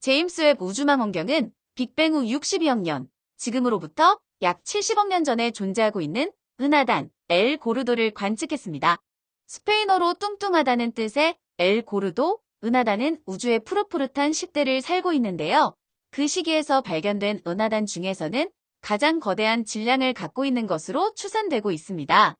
제임스 웹 우주망원경은 빅뱅 후 62억 년, 지금으로부터 약 70억 년 전에 존재하고 있는 은하단 엘 고르도를 관측했습니다. 스페인어로 뚱뚱하다는 뜻의 엘 고르도, 은하단은 우주의 푸릇푸릇한 10대를 살고 있는데요. 그 시기에서 발견된 은하단 중에서는 가장 거대한 질량을 갖고 있는 것으로 추산되고 있습니다.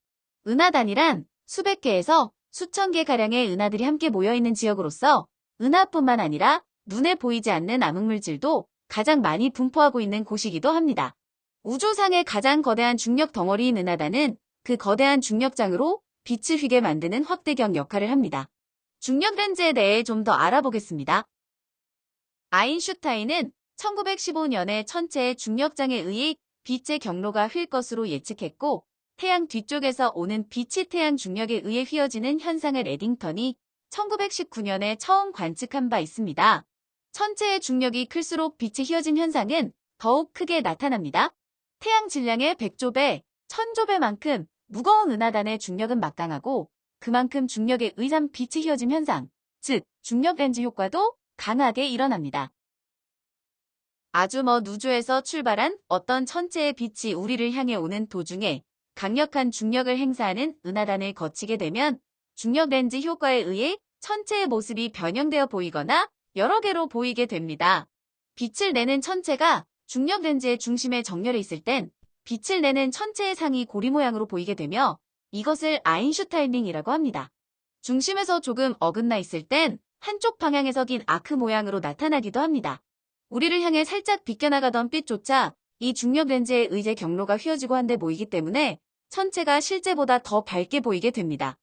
은하단이란 수백 개에서 수천 개 가량의 은하들이 함께 모여 있는 지역으로서 은하뿐만 아니라 눈에 보이지 않는 암흑물질도 가장 많이 분포하고 있는 곳이기도 합니다. 우주상의 가장 거대한 중력 덩어리인 은하단은 그 거대한 중력장으로 빛을 휘게 만드는 확대경 역할을 합니다. 중력 렌즈에 대해 좀 더 알아보겠습니다. 아인슈타인은 1915년에 천체의 중력장에 의해 빛의 경로가 휠 것으로 예측했고 태양 뒤쪽에서 오는 빛이 태양 중력에 의해 휘어지는 현상을 에딩턴이 1919년에 처음 관측한 바 있습니다. 천체의 중력이 클수록 빛이 휘어진 현상은 더욱 크게 나타납니다. 태양 질량의 100조배, 1000조배만큼 무거운 은하단의 중력은 막강하고 그만큼 중력에 의한 빛이 휘어짐 현상, 즉 중력 렌즈 효과도 강하게 일어납니다. 아주 먼 우주에서 출발한 어떤 천체의 빛이 우리를 향해 오는 도중에 강력한 중력을 행사하는 은하단을 거치게 되면 중력 렌즈 효과에 의해 천체의 모습이 변형되어 보이거나 여러 개로 보이게 됩니다. 빛을 내는 천체가 중력 렌즈의 중심에 정렬해 있을 땐 빛을 내는 천체의 상이 고리 모양으로 보이게 되며 이것을 아인슈타인링이라고 합니다. 중심에서 조금 어긋나 있을 땐 한쪽 방향에서 긴 아크 모양으로 나타나기도 합니다. 우리를 향해 살짝 비껴나가던 빛조차 이 중력 렌즈의 의제 경로가 휘어지고 한데 모이기 때문에 천체가 실제보다 더 밝게 보이게 됩니다.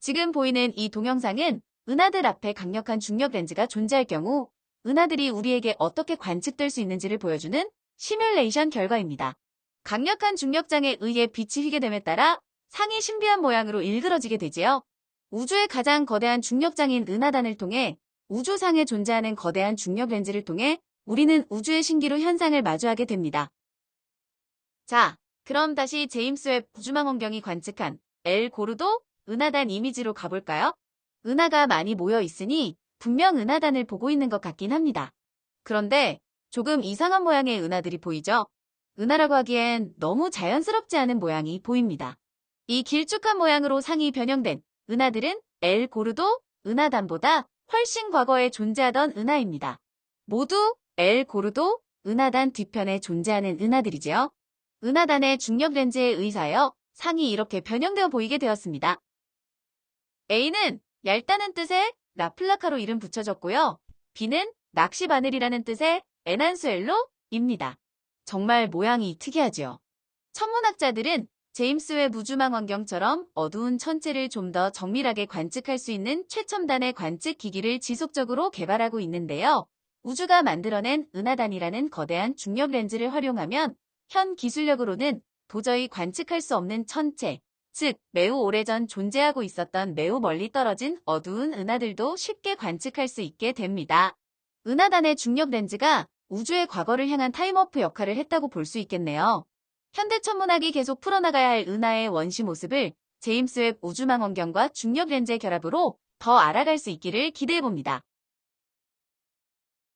지금 보이는 이 동영상은 은하들 앞에 강력한 중력 렌즈가 존재할 경우 은하들이 우리에게 어떻게 관측될 수 있는지를 보여주는 시뮬레이션 결과입니다. 강력한 중력장에 의해 빛이 휘게 됨에 따라 상이 신비한 모양으로 일그러지게 되지요. 우주의 가장 거대한 중력장인 은하단을 통해 우주상에 존재하는 거대한 중력 렌즈를 통해 우리는 우주의 신기루 현상을 마주하게 됩니다. 자, 그럼 다시 제임스 웹 우주망원경이 관측한 엘 고르도 은하단 이미지로 가볼까요? 은하가 많이 모여 있으니 분명 은하단을 보고 있는 것 같긴 합니다. 그런데 조금 이상한 모양의 은하들이 보이죠? 은하라고 하기엔 너무 자연스럽지 않은 모양이 보입니다. 이 길쭉한 모양으로 상이 변형된 은하들은 엘 고르도 은하단보다 훨씬 과거에 존재하던 은하입니다. 모두 엘 고르도 은하단 뒤편에 존재하는 은하들이지요. 은하단의 중력 렌즈에 의하여 상이 이렇게 변형되어 보이게 되었습니다. A는 얇다는 뜻의 라플라카로 이름 붙여졌고요. B는 낚시 바늘이라는 뜻의 에난수엘로입니다. 정말 모양이 특이하지요. 천문학자들은 제임스 웹 우주망원경처럼 어두운 천체를 좀 더 정밀하게 관측할 수 있는 최첨단의 관측 기기를 지속적으로 개발하고 있는데요. 우주가 만들어낸 은하단이라는 거대한 중력 렌즈를 활용하면 현 기술력으로는 도저히 관측할 수 없는 천체, 즉 매우 오래전 존재하고 있었던 매우 멀리 떨어진 어두운 은하들도 쉽게 관측할 수 있게 됩니다. 은하단의 중력 렌즈가 우주의 과거를 향한 타임워프 역할을 했다고 볼 수 있겠네요. 현대 천문학이 계속 풀어나가야 할 은하의 원시 모습을 제임스 웹 우주망원경과 중력 렌즈의 결합으로 더 알아갈 수 있기를 기대해봅니다.